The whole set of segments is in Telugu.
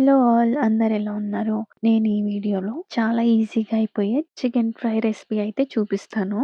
హలో ఆల్ అందరు ఎలా ఉన్నారు? నేను ఈ వీడియోలో చాలా ఈజీగా అయిపోయే చికెన్ ఫ్రై రెసిపీ అయితే చూపిస్తాను.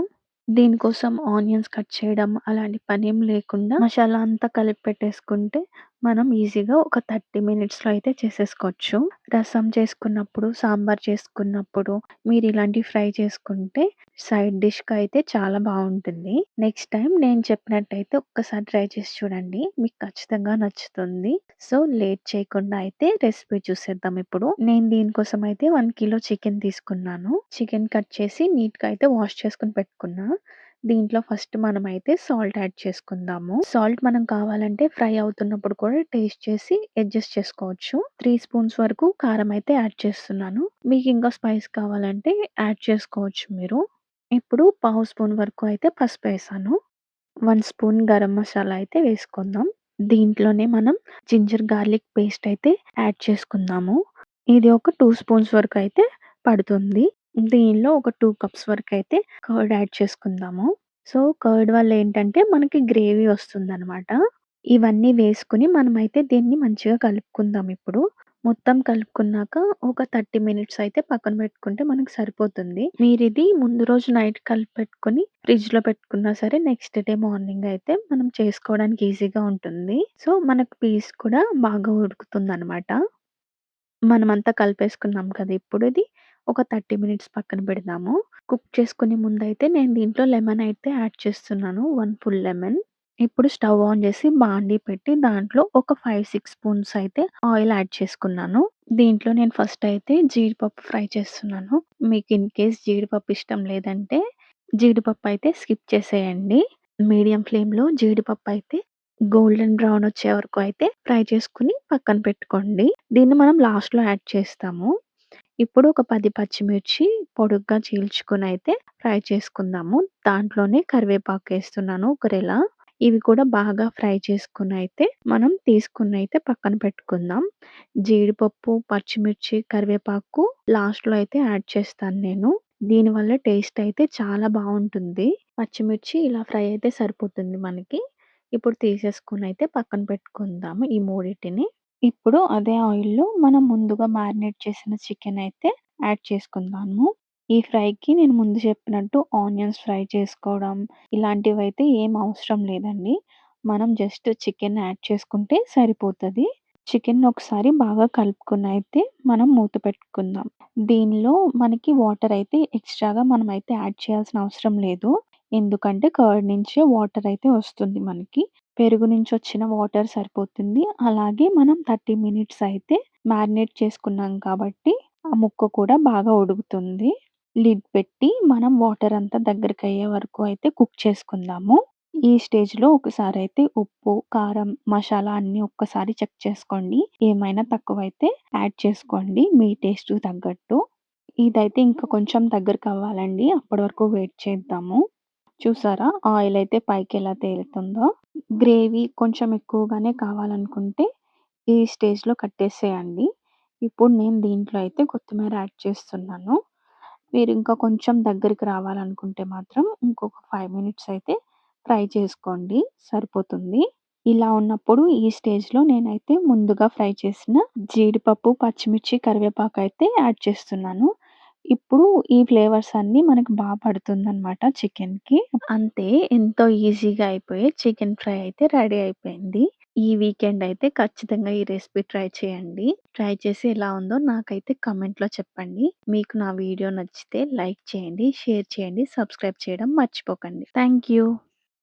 దీనికోసం ఆనియన్స్ కట్ చేయడం అలాంటి పనేం లేకుండా మసాలా అంతా కలిపి పెట్టేసుకుంటే మనం ఈజీగా ఒక 30 మినిట్స్‌లో అయితే చేసేసుకోవచ్చు. రసం చేసుకున్నప్పుడు, సాంబార్ చేసుకున్నప్పుడు మీరు ఇలాంటి ఫ్రై చేసుకుంటే సైడ్ డిష్కి అయితే చాలా బావుంటుంది. నెక్స్ట్ టైమ్ నేను చెప్పినట్టయితే ఒక్కసారి ట్రై చేసి చూడండి. మీకు ఖచ్చితంగా నచ్చుతుంది. సో, లేట్ చేయకుండా అయితే రెసిపీ చూసేద్దాం ఇప్పుడు. నేను దీనికోసం అయితే 1 కిలో చికెన్ తీసుకున్నాను. చికెన్ కట్ చేసి నీట్‌గా అయితే వాష్ చేసుకొని పెట్టుకున్నా. దీంట్లో ఫస్ట్ మనమైతే సాల్ట్ యాడ్ చేసుకుందాము. సాల్ట్ మనం కావాలంటే ఫ్రై అవుతున్నప్పుడు కూడా టేస్ట్ చేసి అడ్జస్ట్ చేసుకోవచ్చు. త్రీ స్పూన్స్ వరకు కారం అయితే యాడ్ చేస్తున్నాను. మీకు ఇంకా స్పైస్ కావాలంటే యాడ్ చేసుకోవచ్చు మీరు. ఇప్పుడు పావు స్పూన్ వరకు అయితే పసుపు వేసాను వన్ స్పూన్ గరం మసాలా అయితే వేసుకుందాం. దీంట్లోనే మనం జింజర్ గార్లిక్ పేస్ట్ అయితే యాడ్ చేసుకుందాము. ఇది ఒక టూ స్పూన్స్ వరకు అయితే పడుతుంది. దీనిలో ఒక 2 కప్స్ వరకు అయితే కర్డ్ యాడ్ చేసుకుందాము. సో, కర్డ్ వల్ల ఏంటంటే మనకి గ్రేవీ వస్తుందనమాట. ఇవన్నీ వేసుకొని మనమైతే దీన్ని మంచిగా కలుపుకుందాం ఇప్పుడు. మొత్తం కలుపుకున్నాక ఒక 30 మినిట్స్ అయితే పక్కన పెట్టుకుంటే మనకు సరిపోతుంది. మీరిది ముందు రోజు నైట్ కలిపి పెట్టుకొని ఫ్రిడ్జ్‌లో పెట్టుకున్నా సరే నెక్స్ట్ డే మార్నింగ్ అయితే మనం చేసుకోవడానికి ఈజీగా ఉంటుంది. సో, మనకు పీస్ కూడా బాగా ఉడుకుతుందనమాట. మనమంతా కలిపేసుకున్నాం కదా! ఇప్పుడు ఇది ఒక 30 మినిట్స్ పక్కన పెడదాము. కుక్ చేసుకునే ముందైతే నేను దీంట్లో లెమన్ అయితే యాడ్ చేస్తున్నాను. 1 ఫుల్ లెమన్. ఇప్పుడు స్టవ్ ఆన్ చేసి బాండీ పెట్టి దాంట్లో ఒక 5, 6 స్పూన్స్ అయితే ఆయిల్ యాడ్ చేసుకున్నాను. దీంట్లో నేను ఫస్ట్ అయితే జీడిపప్పు ఫ్రై చేస్తున్నాను. మీకు ఇన్ కేస్ జీడిపప్పు ఇష్టం లేదంటే జీడిపప్పు అయితే స్కిప్ చేసేయండి. మీడియం ఫ్లేమ్‌లో జీడిపప్పు అయితే గోల్డెన్ బ్రౌన్ వచ్చే వరకు అయితే ఫ్రై చేసుకొని పక్కన పెట్టుకోండి. దీన్ని మనం లాస్ట్‌లో యాడ్ చేస్తాము. ఇప్పుడు ఒక పది పచ్చిమిర్చి పొడుగ్గా చీల్చుకుని అయితే ఫ్రై చేసుకుందాము. దాంట్లోనే కరివేపాకు వేస్తున్నాను ఒక ఇవి కూడా బాగా ఫ్రై చేసుకుని అయితే మనం తీసుకుని అయితే పక్కన పెట్టుకుందాం. జీడిపప్పు, పచ్చిమిర్చి, కరివేపాకు లాస్ట్‌లో అయితే యాడ్ చేస్తాను నేను. దీనివల్ల టేస్ట్ అయితే చాలా బాగుంటుంది పచ్చిమిర్చి ఇలా ఫ్రై అయితే సరిపోతుంది మనకి. ఇప్పుడు తీసేసుకుని అయితే పక్కన పెట్టుకుందాము ఈ మూడింటిని ఇప్పుడు అదే ఆయిల్‌లో మనం ముందుగా మ్యారినేట్ చేసిన చికెన్ అయితే యాడ్ చేసుకుందాము. ఈ ఫ్రైకి నేను ముందు చెప్పినట్టు ఆనియన్స్ ఫ్రై చేసుకోవడం ఇలాంటివైతే ఏం అవసరం లేదండి. మనం జస్ట్ చికెన్ యాడ్ చేసుకుంటే సరిపోతది. చికెన్‌ని ఒకసారి బాగా కలుపుకొని అయితే మనం మూత పెట్టుకుందాం. దీనిలో మనకి వాటర్ అయితే ఎక్స్‌ట్రాగా మనమైతే యాడ్ చేయాల్సిన అవసరం లేదు. ఎందుకంటే కర్డ్ నుంచే వాటర్ అయితే వస్తుంది మనకి. పెరుగు నుంచి వచ్చిన వాటర్ సరిపోతుంది. అలాగే మనం 30 మినిట్స్ అయితే మ్యారినేట్ చేసుకున్నాం కాబట్టి ఆ ముక్క కూడా బాగా ఉడుకుతుంది. లిడ్ పెట్టి మనం వాటర్ అంతా దగ్గరకయ్యే వరకు అయితే కుక్ చేసుకుందాము. ఈ స్టేజ్‌లో ఒకసారి అయితే ఉప్పు, కారం, మసాలా అన్నీ ఒక్కసారి చెక్ చేసుకోండి. ఏమైనా తక్కువైతే యాడ్ చేసుకోండి మీ టేస్ట్‌కి తగ్గట్టు. ఇదైతే ఇంకా కొంచెం దగ్గరకవ్వాలండి. అప్పటి వరకు వెయిట్ చేద్దాము. చూసారా ఆయిల్ అయితే పైకి ఎలా తేలుతుందో. గ్రేవీ కొంచెం ఎక్కువగానే కావాలనుకుంటే ఈ స్టేజ్‌లో కట్టేసేయండి. ఇప్పుడు నేను దీంట్లో అయితే కొత్తిమీర యాడ్ చేస్తున్నాను. మీరు ఇంకా కొంచెం దగ్గరికి రావాలనుకుంటే మాత్రం ఇంకొక ఫైవ్ మినిట్స్ అయితే ఫ్రై చేసుకోండి సరిపోతుంది. ఇలా ఉన్నప్పుడు ఈ స్టేజ్‌లో నేనైతే ముందుగా ఫ్రై చేసిన జీడిపప్పు, పచ్చిమిర్చి, కరివేపాకు అయితే యాడ్ చేస్తున్నాను. ఇప్పుడు ఈ ఫ్లేవర్స్ అన్నీ మనకు బా పడుతుందనమాట చికెన్‌కి. అంతే ఎంతో ఈజీగా అయిపోయే చికెన్ ఫ్రై అయితే రెడీ అయిపోయింది. ఈ వీకెండ్ అయితే ఖచ్చితంగా ఈ రెసిపీ ట్రై చేయండి. ట్రై చేసి ఎలా ఉందో నాకైతే కామెంట్‌లో చెప్పండి. మీకు నా వీడియో నచ్చితే లైక్ చేయండి, షేర్ చేయండి, సబ్స్క్రైబ్ చేయడం మర్చిపోకండి. Thank you.